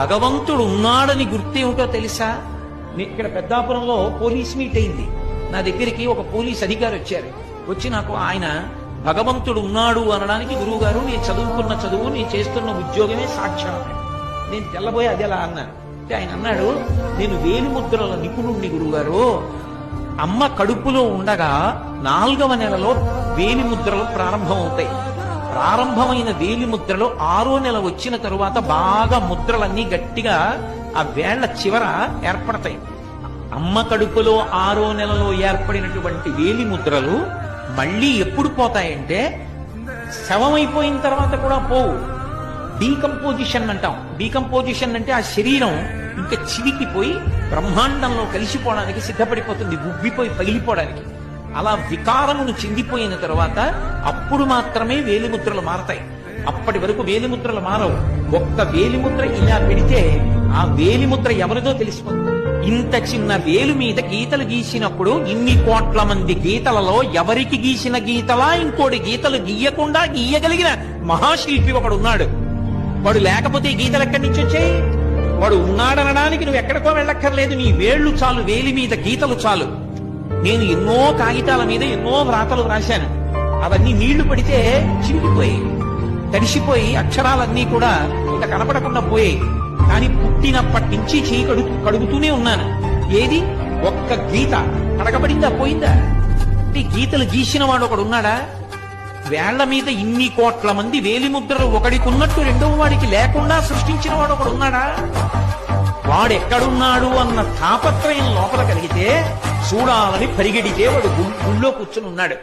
భగవంతుడు ఉన్నాడని గుర్తేమిటో తెలుసా? ఇక్కడ పెద్దాపురంలో పోలీస్ మీట్ అయింది. నా దగ్గరికి ఒక పోలీస్ అధికారి వచ్చారు. వచ్చి నాకు ఆయన భగవంతుడు ఉన్నాడు అనడానికి గురువు గారు నేను చదువుకున్న చదువు నేను చేస్తున్న ఉద్యోగమే సాక్ష్యం నేను తెల్లబోయి అది ఎలా అన్నాను అంటే ఆయన అన్నాడు నేను వేలిముద్రల నిపుణుణ్ణి గురువుగారు. అమ్మ కడుపులో ఉండగా నాలుగవ నెలలో వేలిముద్రలు ప్రారంభమవుతాయి. ప్రారంభమైన వేలి ముద్రలో ఆరో నెల వచ్చిన తరువాత బాగా ముద్రలన్నీ గట్టిగా ఆ వేళ్ళ చివర ఏర్పడతాయి. అమ్మ కడుపులో ఆరో నెలలో ఏర్పడినటువంటి వేలి ముద్రలు మళ్ళీ ఎప్పుడు పోతాయంటే శవమైపోయిన తర్వాత కూడా పోవు. డీకంపోజిషన్ అంటాం. డీకంపోజిషన్ అంటే ఆ శరీరం ఇంకా చివికిపోయి బ్రహ్మాండంలో కలిసిపోవడానికి సిద్ధపడిపోతుంది ఉబ్బిపోయి పగిలిపోవడానికి. అలా వికారమును చెందిపోయిన తర్వాత అప్పుడు మాత్రమే వేలిముద్రలు మారతాయి. అప్పటి వరకు వేలిముద్రలు మారవు. ఒక్క వేలిముద్ర ఇలా పెడితే ఆ వేలిముద్ర ఎవరిదో తెలిసిపోతుంది. ఇంత చిన్న వేలు మీద గీతలు గీసినప్పుడు ఇన్ని కోట్ల మంది గీతలలో ఎవరికి గీసిన గీతలా? ఇంకోటి గీతలు గీయకుండా గీయగలిగిన మహాశిల్పి ఒకడు ఉన్నాడు. వాడు లేకపోతే ఈ గీతలు ఎక్కడి నుంచి వచ్చాయి? వాడు ఉన్నాడనడానికి నువ్వు ఎక్కడికో వెళ్ళక్కర్లేదు. నీ వేళ్ళు చాలు వేలి మీద గీతలు చాలు. నేను ఎన్నో కాగితాల మీద ఎన్నో వ్రాతలు రాశాను అవన్నీ నీళ్ళు పడితే చిరిగిపోయి తడిసిపోయి అక్షరాలన్నీ కూడా ఇంత కనపడకుండా పోయాయి. కానీ పుట్టినప్పటి నుంచి చేయి కడుగు కడుగుతూనే ఉన్నాను. ఏది? ఒక్క గీత. కడగబడిందా? పోయిందా? అంటే గీతలు గీసిన వాడు ఒకడు ఉన్నాడా? వేళ్ళ మీద ఇన్ని కోట్ల మంది వేలిముద్రలు ఒకడికి ఉన్నట్టు రెండవ వాడికి లేకుండా సృష్టించిన వాడు ఒకడు ఉన్నాడా? వాడెక్కడున్నాడు అన్న తాపత్రయం లోపల కలిగితే చూడాలని పరిగెడితే వాడు గుళ్ళో కూర్చుని ఉన్నాడు.